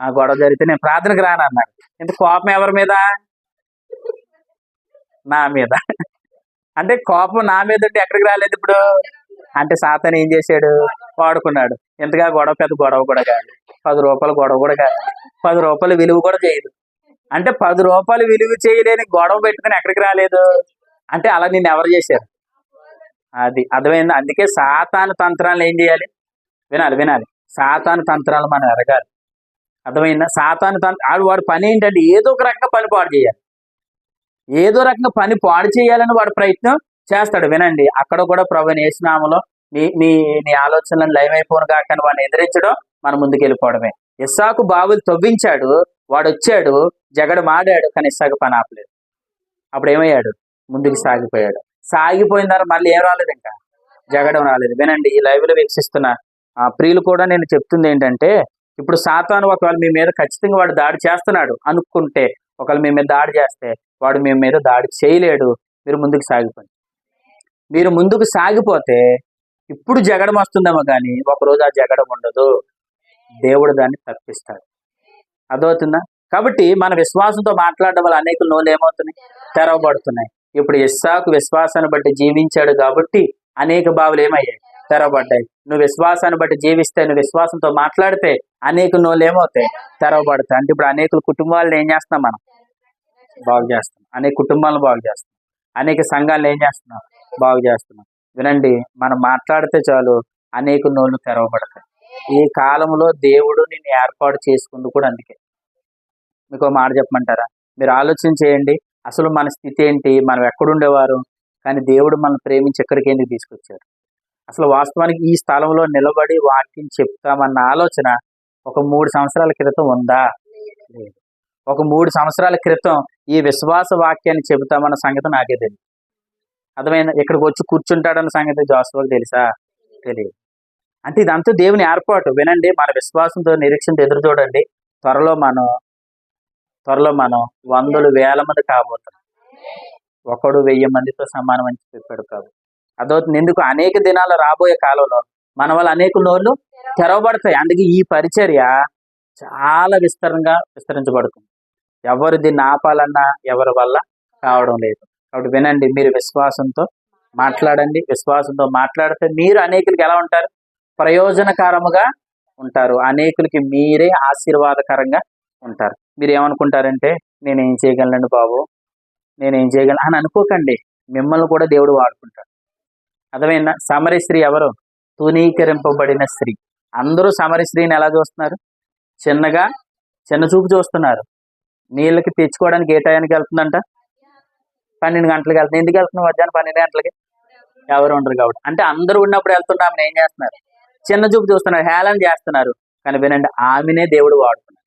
ఆ గొడవ జరిగితే నేను ప్రార్థనకు రాను అన్నాడు. ఇంత కోపం ఎవరి మీద? నా మీద. అంటే కోపం నా మీద ఉంటే ఎక్కడికి రాలేదు ఇప్పుడు? అంటే సాతాన్ ఏం చేశాడు? వాడుకున్నాడు. ఇంతగా గొడవ పెద్ద గొడవ కూడా కాదు. పది రూపాయలు గొడవ కూడా కాదు. పది రూపాయలు విలువ కూడా చేయదు. అంటే పది రూపాయలు విలువ చేయలేని గొడవ పెట్టుకుని ఎక్కడికి రాలేదు? అంటే అలా నేను ఎవరు చేశారు? అది అర్థమైంది? అందుకే సాతాను తంత్రాలు ఏం చేయాలి? వినాలి వినాలి. సాతాను తంత్రాలు మనం ఎరగాలి. అర్థమైందా? సాతాను తన ఆడు వాడు పని ఏంటంటే ఏదో ఒక రకంగా పని పాడు చేయాలి. ఏదో రకంగా పని పాడు చేయాలని వాడు ప్రయత్నం చేస్తాడు. వినండి అక్కడ కూడా ప్రభు నేసినామలో మీ మీ నీ ఆలోచనలను లయమైపోను కాకని వాడిని ఎదిరించడం మనం ముందుకు వెళ్ళిపోవడమే. ఇస్సాకు బావులు తవ్వించాడు వాడు వచ్చాడు జగడు మాడాడు కానీ ఇస్సాకు పని ఆపలేదు. అప్పుడు ఏమయ్యాడు? ముందుకు సాగిపోయాడు. సాగిపోయిన తర్వాత మళ్ళీ ఏం రాలేదు ఇంకా? జగడం రాలేదు. వినండి ఈ లైవ్లో వీక్షిస్తున్న ఆ ప్రియులు కూడా నేను చెప్తుంది ఏంటంటే ఇప్పుడు సాతాను ఒకవేళ మీ మీద ఖచ్చితంగా వాడు దాడి చేస్తున్నాడు అనుకుంటే ఒకవేళ మీ మీద దాడి చేస్తే వాడు మీ మీద దాడి చేయలేడు. మీరు ముందుకు సాగిపోండి. మీరు ముందుకు సాగిపోతే ఇప్పుడు జగడం వస్తుందేమో కానీ ఒకరోజు ఆ జగడం ఉండదు. దేవుడు దాన్ని తప్పిస్తాడు. అదవుతుందా కాబట్టి మన విశ్వాసంతో మాట్లాడడం వల్ల అనేక నోలు ఏమవుతున్నాయి? తెరవబడుతున్నాయి. ఇప్పుడు ఇస్సాకు విశ్వాసాన్ని బట్టి జీవించాడు కాబట్టి అనేక బావులు ఏమయ్యాయి? తెరవబడ్డాయి. నువ్వు విశ్వాసాన్ని బట్టి జీవిస్తే నువ్వు విశ్వాసంతో మాట్లాడితే అనేక నోళ్ళు ఏమవుతాయి తెరవబడతాయి. అంటే ఇప్పుడు అనేక కుటుంబాలను ఏం చేస్తున్నాం మనం? బాగు చేస్తాం అనేక కుటుంబాలను బాగు చేస్తున్నాం. అనేక సంఘాలను ఏం చేస్తున్నాం? బాగు చేస్తున్నాం. వినండి మనం మాట్లాడితే చాలు అనేక నోళ్ళు తెరవబడతాయి. ఈ కాలంలో దేవుడు నిన్ను ఏర్పాటు చేసుకుంది కూడా అందుకే. మీకు మాట చెప్పమంటారా? మీరు ఆలోచన చేయండి. అసలు మన స్థితి ఏంటి? మనం ఎక్కడుండేవారు కానీ దేవుడు మనం ప్రేమించి ఎక్కడికి ఎందుకు తీసుకొచ్చారు? అసలు వాస్తవానికి ఈ స్థలంలో నిలబడి వాక్యం చెప్తామన్న ఆలోచన ఒక మూడు సంవత్సరాల క్రితం ఉందా? లేదు ఒక మూడు సంవత్సరాల క్రితం ఈ విశ్వాస వాక్యాన్ని చెబుతామన్న సంగతి నాకే తెలియదు అర్థమైన ఇక్కడికి వచ్చి కూర్చుంటాడన్న సంగతి జోసఫ్కి తెలుసా? తెలియదు అంటే ఇదంతా దేవుని ఏర్పాటు. వినండి మన విశ్వాసంతో నిరీక్షణతో ఎదురు చూడండి. త్వరలో మనం త్వరలో మనం వందలు వేల మంది కాబోతున్నాం ఒకడు వెయ్యి మందితో సమానం అని చెప్పాడు కాదు అదవుతుంది ఎందుకు అనేక దినాలు రాబోయే కాలంలో మన వల్ల అనేక నోళ్ళు తెరవబడతాయి. అందుకే ఈ పరిచర్య చాలా విస్తరంగా విస్తరించబడుతుంది. ఎవరు దీన్ని ఆపాలన్నా ఎవరి వల్ల కావడం లేదు. కాబట్టి వినండి మీరు విశ్వాసంతో మాట్లాడండి. విశ్వాసంతో మాట్లాడితే మీరు అనేకులకి ఎలా ఉంటారు? ప్రయోజనకరముగా ఉంటారు. అనేకులకి మీరే ఆశీర్వాదకరంగా ఉంటారు. మీరు ఏమనుకుంటారంటే నేను ఏం బాబు? నేనేం చేయగలను? అని అనుకోకండి. మిమ్మల్ని కూడా దేవుడు వాడుకుంటాడు. అర్థమైందా? సమరి స్త్రీ ఎవరు? తూనీకరింపబడిన స్త్రీ. అందరూ సమరి స్త్రీని ఎలా చూస్తున్నారు? చిన్నగా చిన్న చూపు చూస్తున్నారు. నీళ్ళకి తెచ్చుకోవడానికి ఏ టయానికి వెళ్తుందంట? పన్నెండు గంటలకు వెళ్తుంది. ఎందుకు వెళ్తున్నావు మధ్యాహ్నం పన్నెండు గంటలకి? ఎవరు ఉండరు కాబట్టి. అంటే అందరూ ఉన్నప్పుడు వెళ్తున్నామని ఏం చేస్తున్నారు? చిన్న చూపు చూస్తున్నారు. హేళన చేస్తున్నారు. కానీ వినండి ఆమెనే దేవుడు వాడుకున్నాడు.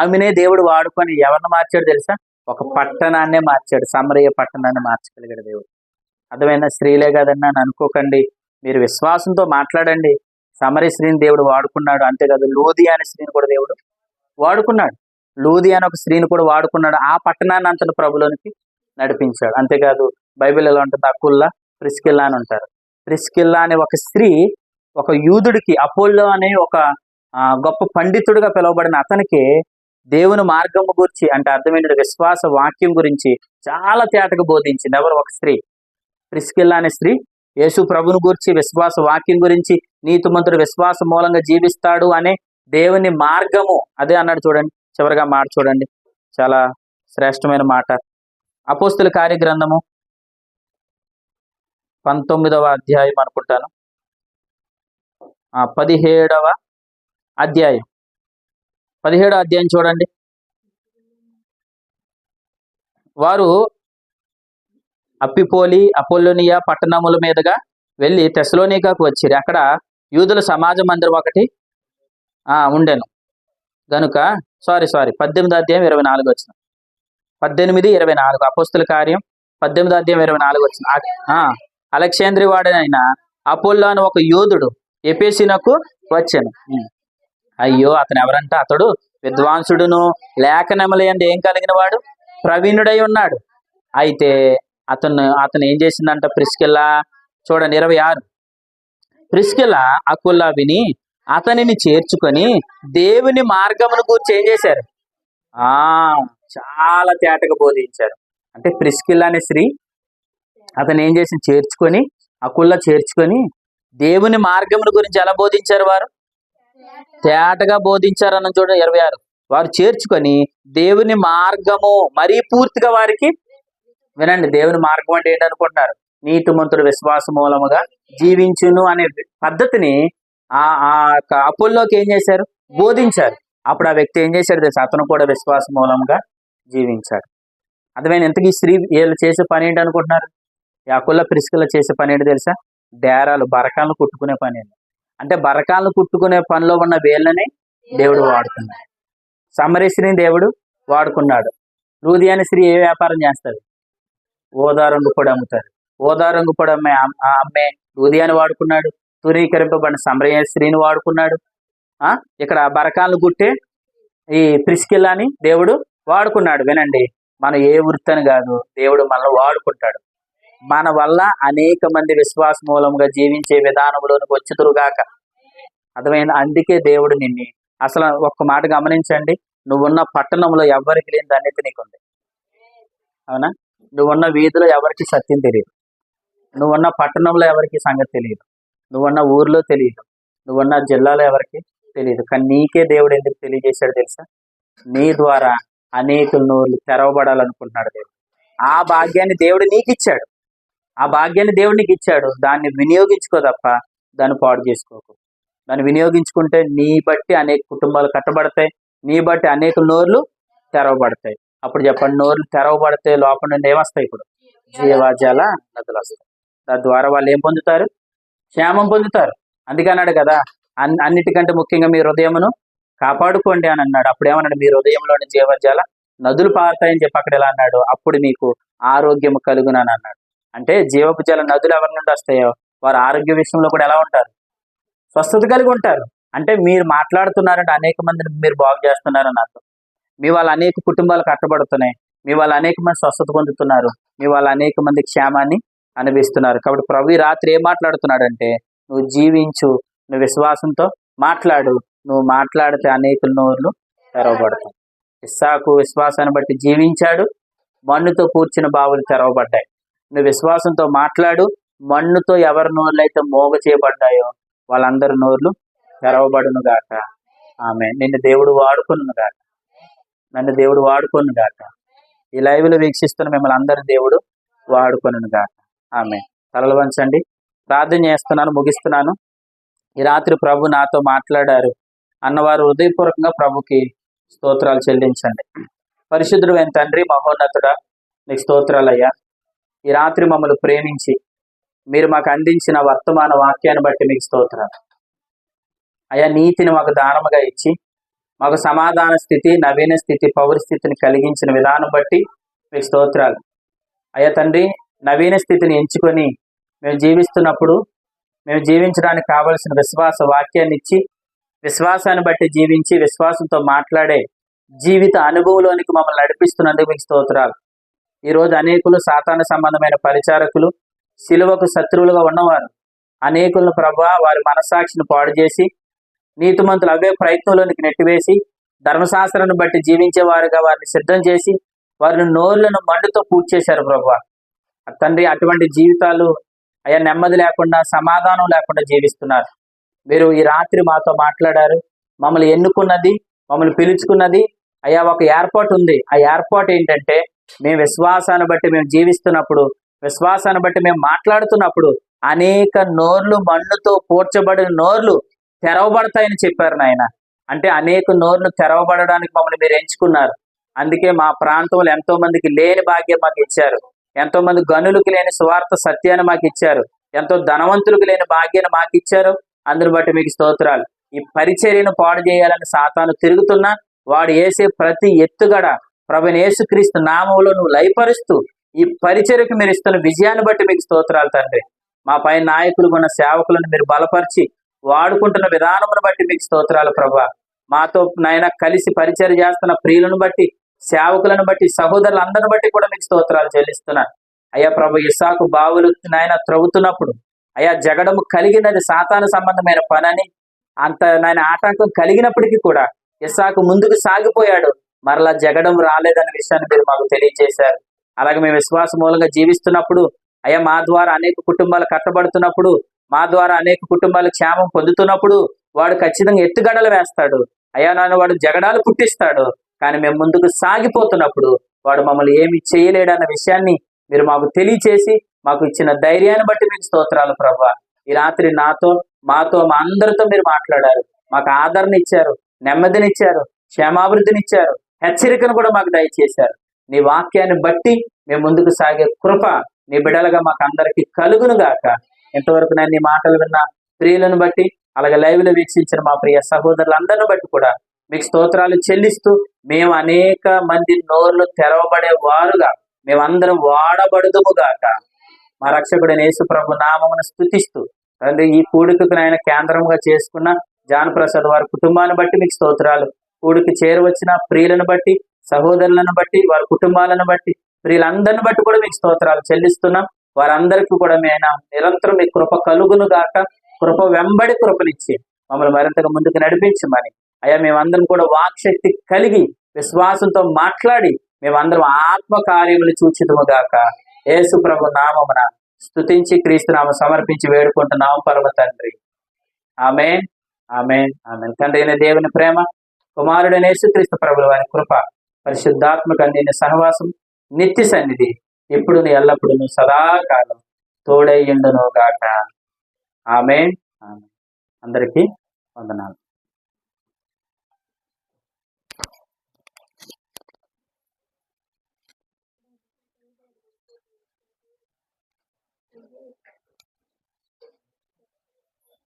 ఆమెనే దేవుడు వాడుకొని ఎవరిని మార్చాడు తెలుసా? ఒక పట్టణాన్నే మార్చాడు. సమరయ్య పట్టణాన్ని మార్చగలిగాడు దేవుడు. అర్థమైనా స్త్రీలే కదన్నా అని అనుకోకండి. మీరు విశ్వాసంతో మాట్లాడండి. సమరి స్త్రీని దేవుడు వాడుకున్నాడు. అంతేకాదు లూది అనే స్త్రీని కూడా దేవుడు వాడుకున్నాడు. లూది అనే ఒక స్త్రీని కూడా వాడుకున్నాడు. ఆ పట్టణాన్ని అంతటి ప్రభులోనికి నడిపించాడు. అంతేకాదు బైబిల్ ఎలా ఉంటుంది? అకుల్లా ప్రిస్కిల్లా అని ఉంటారు. ప్రిస్కిల్లా అనే ఒక స్త్రీ ఒక యూదుడికి అపోల్లో అనే ఒక గొప్ప పండితుడిగా పిలువబడిన అతనికి దేవుని మార్గము గురించి అంటే అర్థమైన విశ్వాస వాక్యం గురించి చాలా తేటగా బోధించింది. ఎవరు? ఒక స్త్రీ. ప్రిస్కిల్లా అనే స్త్రీ యేసు ప్రభును గురించి విశ్వాస వాక్యం గురించి నీతిమంతుడు విశ్వాస మూలంగా జీవిస్తాడు అనే దేవుని మార్గము అదే అన్నాడు చూడండి. చివరిగా మాట చూడండి. చాలా శ్రేష్టమైన మాట. అపోస్తుల కార్యగ్రంథము పంతొమ్మిదవ అధ్యాయం అనుకుంటాను. పదిహేడవ అధ్యాయం. పదిహేడవ అధ్యాయం చూడండి. వారు అప్పిపోలి అపోలోనియా పట్టణముల మీదుగా వెళ్ళి తెసలోనికాకు వచ్చిరి. అక్కడ యూదుల సమాజ మందిరం ఒకటి ఆ ఉండెను. గనుక సారీ సారీ పద్దెనిమిది అధ్యాయం ఇరవై నాలుగు వచ్చిన. పద్దెనిమిది ఇరవై నాలుగు అపోస్తుల కార్యం పద్దెనిమిది అధ్యాయం ఇరవై నాలుగు వచ్చిన. ఆ, అలెక్సాంద్రి వాడనైన అపోల్లో అని ఒక యోధుడు ఎపేసినకు వచ్చాను. అయ్యో అతను ఎవరంట అతడు విద్వాంసుడును లేఖనములందు ఏం కలిగిన వాడు ప్రవీణుడై ఉన్నాడు. అయితే అతను అతను ఏం చేసిందంట ప్రిస్కిల్లా? చూడండి ఇరవై ఆరు. ప్రిస్కిల్లా అకుల్లా విని అతనిని చేర్చుకొని దేవుని మార్గమును గురించి ఏం చేశారు? ఆ చాలా తేటగా బోధించారు. అంటే ప్రిస్కిల్ అనే స్త్రీ అతను ఏం చేసి చేర్చుకొని అకుల్లా చేర్చుకొని దేవుని మార్గమును గురించి ఎలా బోధించారు వారు? తేటగా బోధించారు అన్న చూడండి ఇరవై ఆరు. వారు చేర్చుకొని దేవుని మార్గము మరీ పూర్తిగా వారికి వినండి దేవుని మార్గం అంటే ఏంటనుకుంటున్నారు? నీతిమంతుడు విశ్వాస మూలముగా జీవించును అనే పద్ధతిని ఆ ఆ యొక్క అప్పుల్లోకి ఏం చేశారు? బోధించారు. అప్పుడు ఆ వ్యక్తి ఏం చేశాడు తెలుసు? అతను కూడా విశ్వాస మూలంగా జీవించాడు. అర్థమైన ఎంతకి స్త్రీ వీళ్ళు చేసే పని ఏంటి అనుకుంటున్నారు యాకుల్లో అకుల్ల ప్రిస్కుల చేసే పని ఏంటి తెలుసా? డేరాలు బరకాలను కుట్టుకునే పని అంటే బరకాలను కుట్టుకునే పనిలో ఉన్న వేళ్ళని దేవుడు వాడుతున్నాడు. సమరీ దేవుడు వాడుకున్నాడు. హృదయాన్ని స్త్రీ ఏ వ్యాపారం చేస్తుంది ఓదా రంగు పొడి అమ్ముతారు. ఓదా రంగు పొడి అమ్మే ఆ అమ్మే ఉదయాన్ని వాడుకున్నాడు తురీకరింపబడిన సమరయ స్త్రీని వాడుకున్నాడు. ఆ? ఇక్కడ బరకాలను కుట్టే ఈ ప్రిస్కిల్లాని దేవుడు వాడుకున్నాడు. వినండి మనం ఏ వృత్తి అని కాదు దేవుడు మనల్ని వాడుకుంటాడు. మన వల్ల అనేక మంది విశ్వాస మూలంగా జీవించే విధానంలోనికి వచ్చుతురుగాక అర్థమైంది? అందుకే దేవుడు నిన్ను. అసలు ఒక్క మాట గమనించండి నువ్వున్న పట్టణంలో ఎవరికి లేని దాన్ని నీకుంది. అవునా? నువ్వున్న వీధిలో ఎవరికి సత్యం తెలియదు. నువ్వున్న పట్టణంలో ఎవరికి సంగతి తెలియదు. నువ్వున్న ఊర్లో తెలియదు. నువ్వున్న జిల్లాలో ఎవరికి తెలియదు. కానీ నీకే దేవుడు ఎందుకు తెలియజేశాడు తెలుసా? నీ ద్వారా అనేక నోర్లు తెరవబడాలనుకుంటున్నాడు దేవుడు. ఆ భాగ్యాన్ని దేవుడు నీకు ఇచ్చాడు ఆ భాగ్యాన్ని దేవుడు నీకు ఇచ్చాడు దాన్ని వినియోగించుకో తప్ప దాన్ని పాడు చేసుకోకు. దాన్ని వినియోగించుకుంటే నీ బట్టి అనేక కుటుంబాలు కట్టబడతాయి. నీ బట్టి అనేక నోర్లు తెరవబడతాయి. అప్పుడు చెప్పండి నోర్లు తెరవబడితే లోపల నుండి ఏమొస్తాయి ఇప్పుడు? జీవజల నదులు వస్తాయి. దాని ద్వారా వాళ్ళు ఏం పొందుతారు? క్షేమం పొందుతారు. అందుకన్నాడు కదా అన్ అన్నిటికంటే ముఖ్యంగా మీ హృదయమును కాపాడుకోండి అని అన్నాడు. అప్పుడు ఏమన్నాడు? మీ హృదయంలోని జీవజాల నదులు పారుతాయని చెప్పి అక్కడ ఎలా అన్నాడు? అప్పుడు మీకు ఆరోగ్యం కలుగునని అన్నాడు. అంటే జీవపు జల నదులు ఎవరి నుండి వస్తాయో? వారు ఆరోగ్య విషయంలో కూడా ఎలా ఉంటారు? స్వస్థత కలిగి ఉంటారు. అంటే మీరు మాట్లాడుతున్నారంటే అనేక మందిని మీరు బాగు చేస్తున్నారని అర్థం. మీ వాళ్ళు అనేక కుటుంబాలు కట్టబడుతున్నాయి మీ వాళ్ళు అనేక మంది స్వస్థత పొందుతున్నారు. మీ వాళ్ళు అనేక మంది క్షేమాన్ని అనుభవిస్తున్నారు. కాబట్టి ప్రభు రాత్రి ఏం మాట్లాడుతున్నాడంటే నువ్వు జీవించు నువ్వు విశ్వాసంతో మాట్లాడు. నువ్వు మాట్లాడితే అనేక నోర్లు తెరవబడతాయి. ఇస్సాకు విశ్వాసాన్ని బట్టి జీవించాడు. మన్నుతో కూర్చిన బావులు తెరవబడ్డాయి. నువ్వు విశ్వాసంతో మాట్లాడు. మన్నుతో ఎవరి నోర్లు అయితే మోగ చేయబడ్డాయో వాళ్ళందరి నోర్లు తెరవబడును గాక ఆమె నిన్ను దేవుడు వాడుకును గాక నన్ను దేవుడు వాడుకొను గాక. ఈ లైవ్లో వీక్షిస్తున్న మిమ్మల్ని అందరి దేవుడు వాడుకొను గాక. ఆమె తలలు వంచండి. ప్రార్థన చేస్తున్నాను ముగిస్తున్నాను. ఈ రాత్రి ప్రభు నాతో మాట్లాడారు. అన్నవారు హృదయపూర్వకంగా ప్రభుకి స్తోత్రాలు చెల్లించండి. పరిశుద్ధుడు అయిన తండ్రి మహోన్నతుడా నీకు స్తోత్రాలయ్యా ఈ రాత్రి మమ్మల్ని ప్రేమించి మీరు మాకు అందించిన వర్తమాన వాక్యాన్ని బట్టి మీకు స్తోత్రాలు. అయ్యా నీతిని మాకు దానముగా ఇచ్చి మాకు సమాధాన స్థితి నవీన స్థితి పౌర స్థితిని కలిగించిన విధానం బట్టి మీకు స్తోత్రాలు. అయ్యా తండ్రి నవీన స్థితిని ఎంచుకొని మేము జీవిస్తున్నప్పుడు మేము జీవించడానికి కావలసిన విశ్వాస వాక్యాన్ని ఇచ్చి విశ్వాసాన్ని బట్టి జీవించి విశ్వాసంతో మాట్లాడే జీవిత అనుభవంలోనికి మమ్మల్ని నడిపిస్తున్నందుకు మీకు స్తోత్రాలు. ఈరోజు అనేకులు సాతాన సంబంధమైన పరిచారకులు శిలువకు శత్రువులుగా ఉన్నవారు అనేకులను ప్రభా వారి మనస్సాక్షిని పాడు చేసి నీతిమంతులు అవే ప్రయత్నంలోనికి నెట్టివేసి ధర్మశాస్త్రాన్ని బట్టి జీవించేవారుగా వారిని సిద్ధం చేసి వారిని నోర్లను మండుతో పూడ్చేశారు ప్రభా. తండ్రి అటువంటి జీవితాలు అయ్యా నెమ్మది లేకుండా సమాధానం లేకుండా జీవిస్తున్నారు. మీరు ఈ రాత్రి మాతో మాట్లాడారు మమ్మల్ని ఎన్నుకున్నది మమ్మల్ని పిలుచుకున్నది అయ్యా ఒక ఏర్పాటు ఉంది. ఆ ఏర్పాటు ఏంటంటే మేము విశ్వాసాన్ని బట్టి మేము జీవిస్తున్నప్పుడు విశ్వాసాన్ని బట్టి మేము మాట్లాడుతున్నప్పుడు అనేక నోర్లు మన్నుతో పోడ్చబడిన నోర్లు తెరవబడతాయని చెప్పారు నాయన. అంటే అనేక నోర్లు తెరవబడడానికి మమ్మల్ని మీరు ఎంచుకున్నారు. అందుకే మా ప్రాంతంలో ఎంతో మందికి లేని భాగ్యం మాకు ఇచ్చారు. ఎంతో మంది గనులకు లేని స్వార్థ సత్యాన్ని మాకు ఇచ్చారు. ఎంతో ధనవంతులకు లేని భాగ్యాన్ని మాకు ఇచ్చారు. అందుని బట్టి మీకు స్తోత్రాలు. ఈ పరిచర్యను పాడు చేయాలని సాతాను తిరుగుతున్నా వాడు వేసే ప్రతి ఎత్తుగడ ప్రభుని యేసుక్రీస్తు నామంలో నువ్వు లయపరుస్తూ ఈ పరిచర్యకు మీరు ఇస్తున్న విజయాన్ని బట్టి మీకు స్తోత్రాలు తండ్రి. మా పై నాయకులు ఉన్న సేవకులను మీరు బలపరిచి వాడుకుంటున్న విధానమును బట్టి మీకు స్తోత్రాలు ప్రభా. మాతో నాయన కలిసి పరిచయం చేస్తున్న ప్రియులను బట్టి సేవకులను బట్టి సహోదరులందరిని బట్టి కూడా మీకు స్తోత్రాలు చెల్లిస్తున్నాను. అయ్యా ప్రభు ఇసాకు బావులు నాయన త్రవ్వుతున్నప్పుడు అయ్యా జగడము కలిగినది సాతాను సంబంధమైన పనని అంత నాయన ఆటంకం కలిగినప్పటికీ కూడా ఇసాకు ముందుకు సాగిపోయాడు. మరలా జగడం రాలేదన్న విషయాన్ని మీరు మాకు తెలియజేశారు. అలాగే మేము విశ్వాస మూలంగా జీవిస్తున్నప్పుడు అయ్యా మా ద్వారా అనేక కుటుంబాలు కట్టబడుతున్నప్పుడు మా ద్వారా అనేక కుటుంబాలు క్షేమం పొందుతున్నప్పుడు వాడు ఖచ్చితంగా ఎత్తుగడలు వేస్తాడు. అయ్యా నాన్న వాడు జగడాలు పుట్టిస్తాడు. కానీ మేము ముందుకు సాగిపోతున్నప్పుడు వాడు మమ్మల్ని ఏమి చేయలేడన్న విషయాన్ని మీరు మాకు తెలియచేసి మాకు ఇచ్చిన ధైర్యాన్ని బట్టి మీకు స్తోత్రాలు ప్రభా. ఈ రాత్రి నాతో మాతో మా అందరితో మీరు మాట్లాడారు. మాకు ఆదరణ ఇచ్చారు నెమ్మదినిచ్చారు క్షేమాభివృద్ధినిచ్చారు హెచ్చరికను కూడా మాకు దయచేశారు. నీ వాక్యాన్ని బట్టి మేము ముందుకు సాగే కృప నీ బిడలుగా మాకు అందరికీ కలుగును గాక. ఇంతవరకు నేను మాటలు విన్న ప్రియులను బట్టి అలాగే లైవ్లో వీక్షించిన మా ప్రియ సహోదరులందరిని బట్టి కూడా మీకు స్తోత్రాలు చెల్లిస్తూ మేము అనేక మంది నోర్లు తెరవబడే వారుగా మేమందరం వాడబడుదుముగాక. మా రక్షకుడు యేసు ప్రభు నామమును స్థుతిస్తూ తండ్రి ఈ కూడికకు నాయన కేంద్రంగా చేసుకున్న జాన్ ప్రసాద్ వారి కుటుంబాన్ని బట్టి మీకు స్తోత్రాలు. కూడికి చేరవచ్చిన ప్రియులను బట్టి సహోదరులను బట్టి వారి కుటుంబాలను బట్టి ప్రియులందరిని బట్టి కూడా మీకు స్తోత్రాలు చెల్లిస్తున్నాం. వారందరికీ కూడా మేము నిరంతరం మీ కృప కలుగును గాక. కృప వెంబడి కృపనిచ్చి మమ్మల్ని మరింతగా ముందుకు నడిపించమని. అయ్యా మేమందరం కూడా వాక్శక్తి కలిగి విశ్వాసంతో మాట్లాడి మేమందరం ఆత్మ కార్యములు చూచితము గాక. యేసు ప్రభు నామమున స్తుతించి క్రీస్తునామ సమర్పించి వేడుకుంటున్నాం పరమ తండ్రి. ఆమె ఆమె ఆమె తండ్రి అయిన దేవుని ప్రేమ కుమారుడైన యేసుక్రీస్తు ప్రభుల వారి కృప పరిశుద్ధాత్మక అందిన సహవాసం నిత్య సన్నిధి ఇప్పుడు ఎల్లప్పుడూ సదాకాలం తోడయ్యుండును గాక ఆమె అందరికీ వందనాలు.